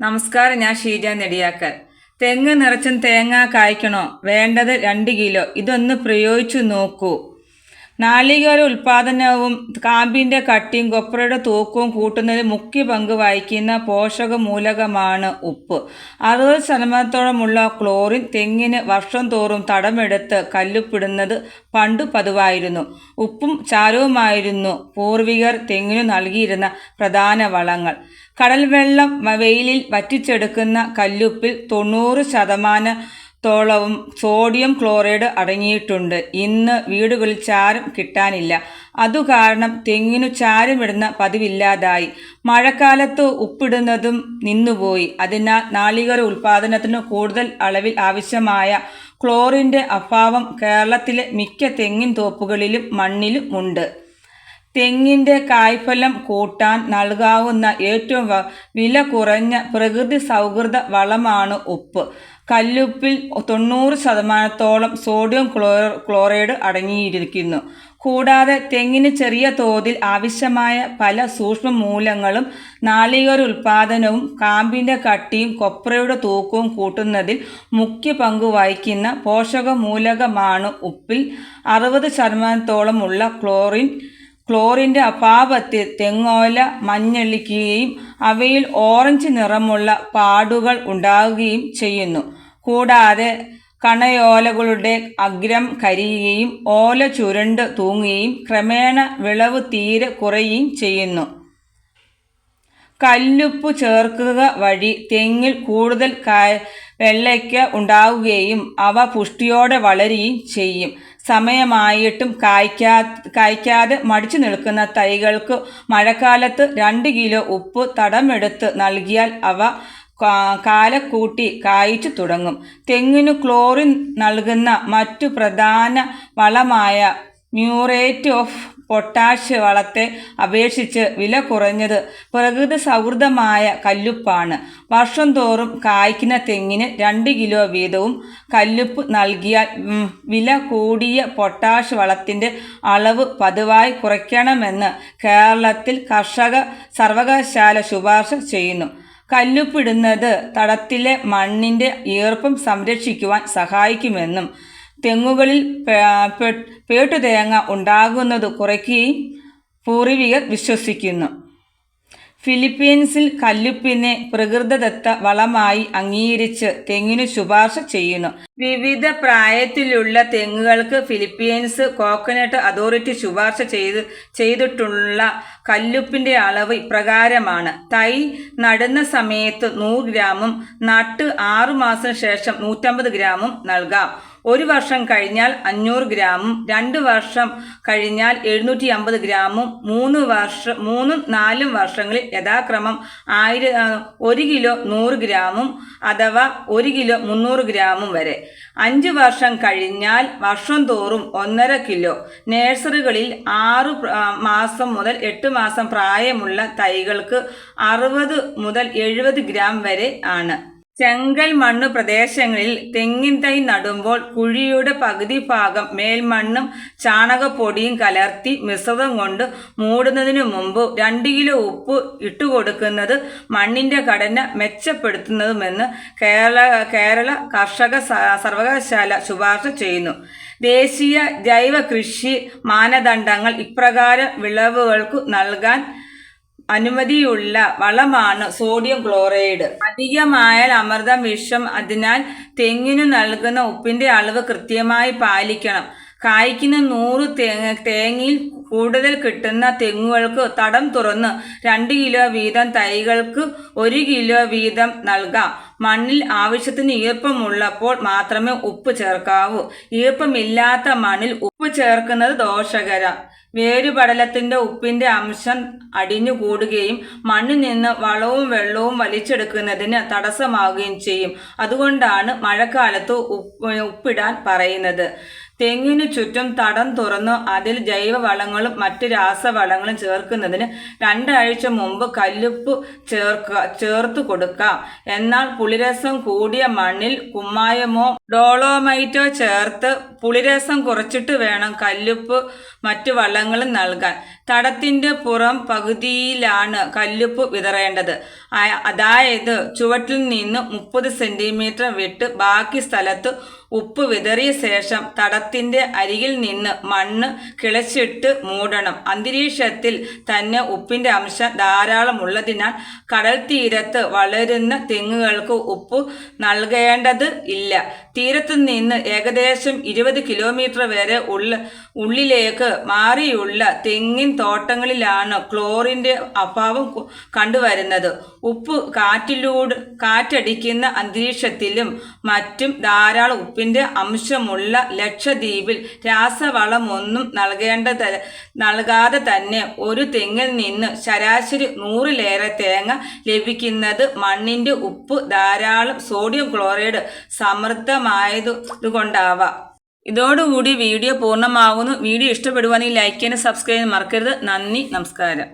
നമസ്കാരം ഞാൻ ഷീജ നെടിയാക്കൽ. തെങ്ങ് നിറച്ചും തേങ്ങ കായ്ക്കണോ? വേണ്ടത് രണ്ട് കിലോ. ഇതൊന്ന് പ്രയോഗിച്ചു നോക്കൂ. നാളികേര ഉൽപാദനവും കാമ്പിന്റെ കട്ടിയും കൊപ്രയുടെ തൂക്കവും കൂട്ടുന്നതിൽ മുഖ്യ പങ്ക് വഹിക്കുന്ന പോഷക മൂലകമാണ് ഉപ്പ്. അറുപത് ശതമാനത്തോളമുള്ള ക്ലോറിൻ തെങ്ങിന് വർഷം തോറും തടമെടുത്ത് കല്ലുപ്പിടുന്നത് പണ്ടു പതിവായിരുന്നു. ഉപ്പും ചാരവുമായിരുന്നു പൂർവികർ തെങ്ങിനു നൽകിയിരുന്ന പ്രധാന വളങ്ങൾ. കടൽവെള്ളം വെയിലിൽ വറ്റിച്ചെടുക്കുന്ന കല്ലുപ്പിൽ തൊണ്ണൂറ് ശതമാനത്തോളവും സോഡിയം ക്ലോറൈഡ് അടങ്ങിയിട്ടുണ്ട്. ഇന്ന് വീടുകളിൽ ചാരം കിട്ടാനില്ല. അതുകാരണം തെങ്ങിനു ചാരമിടുന്ന പതിവില്ലാതായി. മഴക്കാലത്ത് ഉപ്പിടുന്നതും നിന്നുപോയി. അതിനാൽ നാളികേര ഉൽപാദനത്തിന് കൂടുതൽ അളവിൽ ആവശ്യമായ ക്ലോറിന്റെ അഭാവം കേരളത്തിലെ മിക്ക തെങ്ങിൻ തോപ്പുകളിലും മണ്ണിലും ഉണ്ട്. തെങ്ങിന്റെ കായ്ഫലം കൂട്ടാൻ നൽകാവുന്ന ഏറ്റവും വില കുറഞ്ഞ പ്രകൃതി സൗഹൃദ വളമാണ് ഉപ്പ്. കല്ലുപ്പിൽ തൊണ്ണൂറ് ശതമാനത്തോളം സോഡിയം ക്ലോ ക്ലോറൈഡ് അടങ്ങിയിരിക്കുന്നു. കൂടാതെ തെങ്ങിന് ചെറിയ തോതിൽ ആവശ്യമായ പല സൂക്ഷ്മ മൂലങ്ങളും നാളികേര ഉൽപാദനവും കാമ്പിന്റെ കട്ടിയും കൊപ്രയുടെ തൂക്കവും കൂട്ടുന്നതിൽ മുഖ്യ പങ്ക് വഹിക്കുന്ന പോഷകമൂലകമാണ് ഉപ്പിൽ അറുപത് ശതമാനത്തോളം ഉള്ള ക്ലോറിൻ. ക്ലോറിന്റെ അഭാവത്തിൽ തെങ്ങോല മഞ്ഞളിക്കുകയും അവയിൽ ഓറഞ്ച് നിറമുള്ള പാടുകൾ ഉണ്ടാകുകയും ചെയ്യുന്നു. കൂടാതെ കണയോലകളുടെ അഗ്രം കരിയുകയും ഓല ചുരുണ്ട് തൂങ്ങുകയും ക്രമേണ വിളവ് തീരെ കുറയുകയും ചെയ്യുന്നു. കല്ലുപ്പ് ചേർക്കുക വഴി തെങ്ങിൽ കൂടുതൽ വെള്ളയ്ക്ക ഉണ്ടാവുകയും അവ പുഷ്ടിയോടെ വളരുകയും ചെയ്യും. സമയമായിട്ടും കായ്ക്കാ കായ്ക്കാതെ മടിച്ചു നിൽക്കുന്ന തൈകൾക്ക് മഴക്കാലത്ത് രണ്ട് കിലോ ഉപ്പ് തടമെടുത്ത് നൽകിയാൽ അവ കാലക്കൂട്ടി കായ്ച്ചു തുടങ്ങും. തെങ്ങിനു ക്ലോറിൻ നൽകുന്ന മറ്റു പ്രധാന വളമായ മ്യൂറേറ്റ് ഓഫ് പൊട്ടാഷ് വളത്തെ അപേക്ഷിച്ച് വില കുറഞ്ഞത് പ്രകൃതി സൗഹൃദമായ കല്ലുപ്പാണ്. വർഷം തോറും കായ്ക്കുന്ന തെങ്ങിന് രണ്ട് കിലോ വീതവും കല്ലുപ്പ് നൽകിയാൽ വില കൂടിയ പൊട്ടാഷ് വളത്തിന്റെ അളവ് പതിവായി കുറയ്ക്കണമെന്ന് കേരളത്തിൽ കർഷക സർവകലാശാല ശുപാർശ ചെയ്യുന്നു. കല്ലുപ്പിടുന്നത് തടത്തിലെ മണ്ണിന്റെ ഈർപ്പം സംരക്ഷിക്കുവാൻ സഹായിക്കുമെന്നും തെങ്ങുകളിൽ പേട്ടുതേങ്ങ ഉണ്ടാകുന്നത് കുറയ്ക്കുകയും പൂർവികർ വിശ്വസിക്കുന്നു. ഫിലിപ്പീൻസിൽ കല്ലുപ്പിനെ പ്രകൃതദത്ത വളമായി അംഗീകരിച്ച് തെങ്ങിനു ശുപാർശ ചെയ്യുന്നു. വിവിധ പ്രായത്തിലുള്ള തെങ്ങുകൾക്ക് ഫിലിപ്പീൻസ് കോക്കനട്ട് അതോറിറ്റി ശുപാർശ ചെയ്ത് ചെയ്തിട്ടുള്ള കല്ലുപ്പിന്റെ അളവ് ഇപ്രകാരമാണ്. തൈ നടുന്ന സമയത്ത് നൂറ് ഗ്രാമും നട്ട് ആറു മാസം ശേഷം നൂറ്റമ്പത് ഗ്രാമും നൽകാം. ഒരു വർഷം കഴിഞ്ഞാൽ അഞ്ഞൂറ് ഗ്രാമും രണ്ട് വർഷം കഴിഞ്ഞാൽ എഴുന്നൂറ്റി അമ്പത് ഗ്രാമും മൂന്ന് വർഷം മൂന്നും നാലും വർഷങ്ങളിൽ യഥാക്രമം ആയിര ഒരു കിലോ നൂറ് ഗ്രാമും അഥവാ ഒരു കിലോ മുന്നൂറ് ഗ്രാമും വരെ. അഞ്ച് വർഷം കഴിഞ്ഞാൽ വർഷം തോറും ഒന്നര കിലോ. നഴ്സറികളിൽ ആറ് മാസം മുതൽ എട്ട് മാസം പ്രായമുള്ള തൈകൾക്ക് അറുപത് മുതൽ എഴുപത് ഗ്രാം വരെ ആണ്. ചെങ്കൽ മണ്ണ് പ്രദേശങ്ങളിൽ തെങ്ങിൻ തൈ നടുമ്പോൾ കുഴിയുടെ പകുതി ഭാഗം മേൽമണ്ണും ചാണകപ്പൊടിയും കലർത്തി മിശ്രിതം കൊണ്ട് മൂടുന്നതിനു മുമ്പ് രണ്ട് കിലോ ഉപ്പ് ഇട്ടുകൊടുക്കുന്നത് മണ്ണിന്റെ ഘടന മെച്ചപ്പെടുത്തുന്നതുമെന്ന് കേരള കേരള കർഷക സർവകലാശാല ശുപാർശ ചെയ്യുന്നു. ദേശീയ ജൈവ കൃഷി മാനദണ്ഡങ്ങൾ ഇപ്രകാരം വിളവുകൾക്ക് നൽകാൻ അനുമതിയുള്ള വളമാണ് സോഡിയം ക്ലോറൈഡ്. അധികമായാൽ അമൃതം വിഷം അതിനാൽ തെങ്ങിനു നൽകുന്ന ഉപ്പിന്റെ അളവ് കൃത്യമായി പാലിക്കണം. കായ്ക്കുന്ന നൂറ് തേങ്ങ തേങ്ങയിൽ കൂടുതൽ കിട്ടുന്ന തെങ്ങുകൾക്ക് തടം തുറന്ന് രണ്ട് കിലോ വീതം തൈകൾക്ക് ഒരു കിലോ വീതം നൽകാം. മണ്ണിൽ ആവശ്യത്തിന് ഈർപ്പമുള്ളപ്പോൾ മാത്രമേ ഉപ്പ് ചേർക്കാവൂ. ഈർപ്പമില്ലാത്ത മണ്ണിൽ ഉപ്പ് ചേർക്കുന്നത് ദോഷകര. വേരുപടലത്തിന്റെ ഉപ്പിന്റെ അംശം അടിഞ്ഞു കൂടുകയും മണ്ണിൽ നിന്ന് വളവും വെള്ളവും വലിച്ചെടുക്കുന്നതിന് തടസ്സമാവുകയും ചെയ്യും. അതുകൊണ്ടാണ് മഴക്കാലത്ത് ഉപ്പ് ഉപ്പിടാൻ പറയുന്നത്. തെങ്ങിനു ചുറ്റും തടം തുറന്നു അതിൽ ജൈവവളങ്ങളും മറ്റ് രാസവളങ്ങളും ചേർക്കുന്നതിന് രണ്ടാഴ്ച മുമ്പ് കല്ലുപ്പ് ചേർക്ക ചേർത്ത് കൊടുക്കാം. എന്നാൽ പുളിരസം കൂടിയ മണ്ണിൽ കുമ്മായമോ ഡോളോമൈറ്റോ ചേർത്ത് പുളിരസം കുറച്ചിട്ട് വേണം കല്ലുപ്പ് മറ്റു വള്ളങ്ങളും നൽകാൻ. തടത്തിന്റെ പുറം പകുതിയിലാണ് കല്ലുപ്പ് വിതറേണ്ടത്. അതായത് ചുവട്ടിൽ നിന്ന് മുപ്പത് സെന്റിമീറ്റർ വിട്ട് ബാക്കി സ്ഥലത്ത് ഉപ്പ് വിതറിയ ശേഷം തടത്തിന്റെ അരികിൽ നിന്ന് മണ്ണ് കിളച്ചിട്ട് മൂടണം. അന്തരീക്ഷത്തിൽ തന്നെ ഉപ്പിന്റെ അംശം ധാരാളം ഉള്ളതിനാൽ കടൽ തീരത്ത് വളരുന്ന തെങ്ങുകൾക്ക് ഉപ്പ് നൽകേണ്ടത് ഇല്ല. തീരത്തു നിന്ന് ഏകദേശം ഇരുപത് കിലോമീറ്റർ വരെ ഉള്ള ഉള്ളിലേക്ക് മാറിയുള്ള തെങ്ങിൻ തോട്ടങ്ങളിലാണ് ക്ലോറിന്റെ അഭാവം കണ്ടുവരുന്നത്. ഉപ്പ് കാറ്റിലൂടെ കാറ്റടിക്കുന്ന അന്തരീക്ഷത്തിലും മറ്റും ധാരാളം ഉപ്പിന്റെ അംശമുള്ള ലക്ഷദ്വീപിൽ രാസവളമൊന്നും നൽകേണ്ട നൽകാതെ തന്നെ ഒരു തെങ്ങിൽ നിന്ന് ശരാശരി നൂറിലേറെ തേങ്ങ ലഭിക്കുന്നത് മണ്ണിന്റെ ഉപ്പ് ധാരാളം സോഡിയം ക്ലോറൈഡ് സമൃദ്ധമായതുകൊണ്ടാവാം. ഇതോടുകൂടി വീഡിയോ പൂർണമാകുന്നു. വീഡിയോ ഇഷ്ടപ്പെടുവാണെങ്കിൽ ലൈക്ക് ചെയ്യാനും സബ്സ്ക്രൈബ് ചെയ്യാനും മറക്കരുത്. നന്ദി നമസ്കാരം.